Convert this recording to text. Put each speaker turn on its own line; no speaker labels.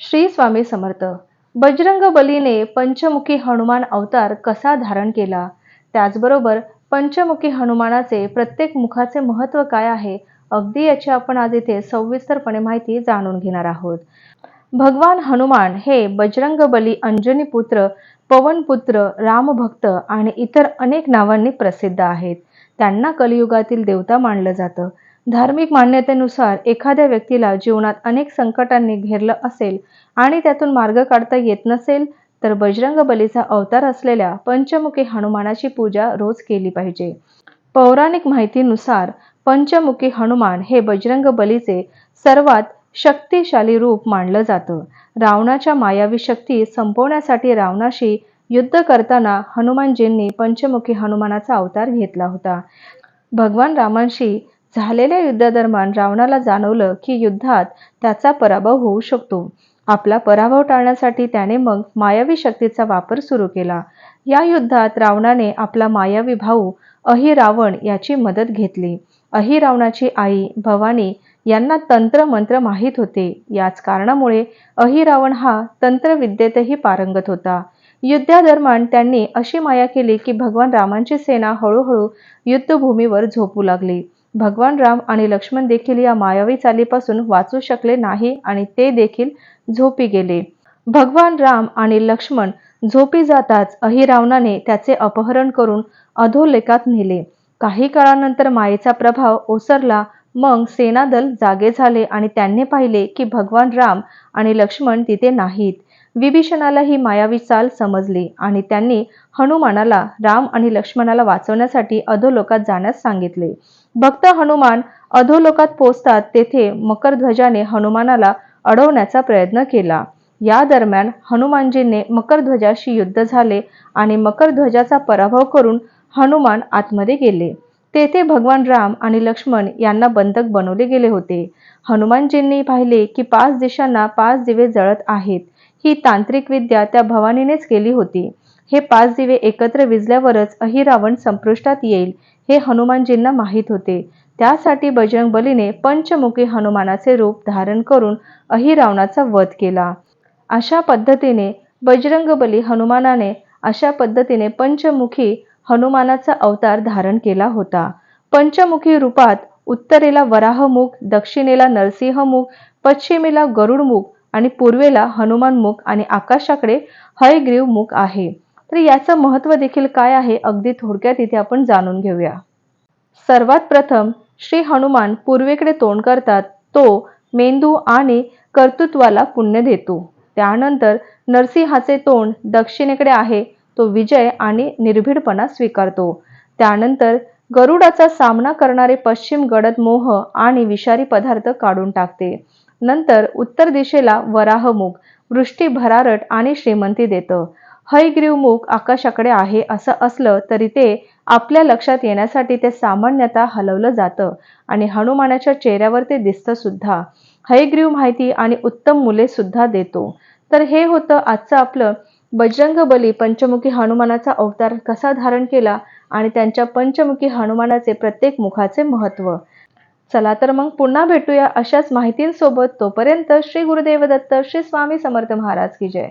श्री स्वामी समर्थ. बजरंग बलीने पंचमुखी हनुमान अवतार कसा धारण केला? त्याचबरोबर पंचमुखी हनुमानाचे प्रत्येक मुखाचे महत्त्व काय आहे? अगदी याची आपण आज इथे सविस्तरपणे माहिती जाणून घेणार आहोत. भगवान हनुमान हे बजरंग बली अंजनी पुत्र पवनपुत्र रामभक्त आणि इतर अनेक नावांनी प्रसिद्ध आहेत. त्यांना कलियुगातील देवता मानलं जातं. धार्मिक मान्यतेनुसार एखाद्या व्यक्तीला जीवनात अनेक संकटांनी घेरलं असेल आणि त्यातून मार्ग काढता येत नसेल तर बजरंग बलीचा अवतार असलेल्या पंचमुखी हनुमानाची पूजा रोज केली पाहिजे. पौराणिक माहितीनुसार पंचमुखी हनुमान हे बजरंग बलीचे सर्वात शक्तिशाली रूप मानलं जातं. रावणाच्या मायावी शक्ती संपवण्यासाठी रावणाशी युद्ध करताना हनुमानजींनी पंचमुखी हनुमानाचा अवतार घेतला होता. भगवान रामांशी झालेल्या युद्धादरम्यान रावणाला जाणवलं की युद्धात त्याचा पराभव होऊ शकतो. आपला पराभव टाळण्यासाठी त्याने मग मायावी शक्तीचा वापर सुरू केला. या युद्धात रावणाने आपला मायावी भाऊ अहिरावण याची मदत घेतली. अहिरावणाची आई भवानी यांना तंत्र मंत्र माहीत होते. याच कारणामुळे अहिरावण हा तंत्रविद्येतही पारंगत होता. युद्धादरम्यान त्यांनी अशी माया केली की भगवान रामांची सेना हळूहळू युद्धभूमीवर झोपू लागली. भगवान राम आणि लक्ष्मण देखील या मायावी चालीपासून वाचू शकले नाही आणि ते देखील झोपी गेले. भगवान राम आणि लक्ष्मण झोपी जाताच अहिरावणाने त्याचे अपहरण करून अधोलेखात नेले. काही काळानंतर मायेचा प्रभाव ओसरला मग सेनादल जागे झाले आणि त्यांनी पाहिले की भगवान राम आणि लक्ष्मण तिथे नाहीत. विभीषणाला ही मायावी चाल समजली आणि त्यांनी हनुमानाला राम आणि लक्ष्मणाला वाचवण्यासाठी अधोलोकात जाण्यास सांगितले. भक्त हनुमान अधोलोकात पोचतात तेथे मकरध्वजाने हनुमानाला अडवण्याचा प्रयत्न केला. या दरम्यान हनुमानजींनी मकरध्वजाशी युद्ध झाले आणि मकरध्वजाचा पराभव करून हनुमान आतमध्ये गेले. तेथे भगवान राम आणि लक्ष्मण यांना बंधक बनवले गेले होते. हनुमानजींनी पाहिले की पाच दिशांना पाच दिवे जळत आहेत. ही तांत्रिक विद्या त्या भवानीनेच केली होती. हे पाच दिवे एकत्र विजल्यावरच अहिरावण संपृष्टात येईल हे हनुमानजींना माहीत होते. त्यासाठी बजरंग बलीने पंचमुखी हनुमानाचे रूप धारण करून अहिरावणाचा वध केला. अशा पद्धतीने बजरंग बली हनुमानाने अशा पद्धतीने पंचमुखी हनुमानाचा अवतार धारण केला होता. पंचमुखी रूपात उत्तरेला वराहमुख दक्षिणेला नरसिंहमुख पश्चिमेला गरुडमुख आणि पूर्वेला हनुमानमुख आणि आकाशाकडे हयग्रीव मुख आहे. तर याचं महत्त्व देखील काय आहे अगदी थोडक्यात इथे आपण जाणून घेऊया. सर्वात प्रथम श्री हनुमान पूर्वेकडे तोंड करतात तो मेंदू आणि कर्तृत्वाला पुण्य देतो. त्यानंतर नरसिंहाचे तोंड दक्षिणेकडे आहे तो विजय आणि निर्भीडपणा स्वीकारतो. त्यानंतर गरुडाचा सामना करणारे पश्चिम गडद मोह आणि विषारी पदार्थ काढून टाकते. नंतर उत्तर दिशेला वराहमुख वृष्टी भरारट आणि श्रीमंती देतं. हयग्रीवमुख आकाशाकडे आहे असं असलं तरी ते आपल्या लक्षात येण्यासाठी ते सामान्यतः हलवलं जातं आणि हनुमानाच्या चेहऱ्यावर ते दिसतं सुद्धा. हयग्रीव माहिती आणि उत्तम मुले सुद्धा देतो. तर हे होतं आजचं आपलं बजरंग बली पंचमुखी हनुमानाचा अवतार कसा धारण केला आणि त्यांच्या पंचमुखी हनुमानाचे प्रत्येक मुखाचे महत्त्व. चला तर मग पुन्हा भेटूया अशाच माहितींसोबत. तोपर्यंत श्री गुरुदेव दत्त श्री स्वामी समर्थ महाराज की जय.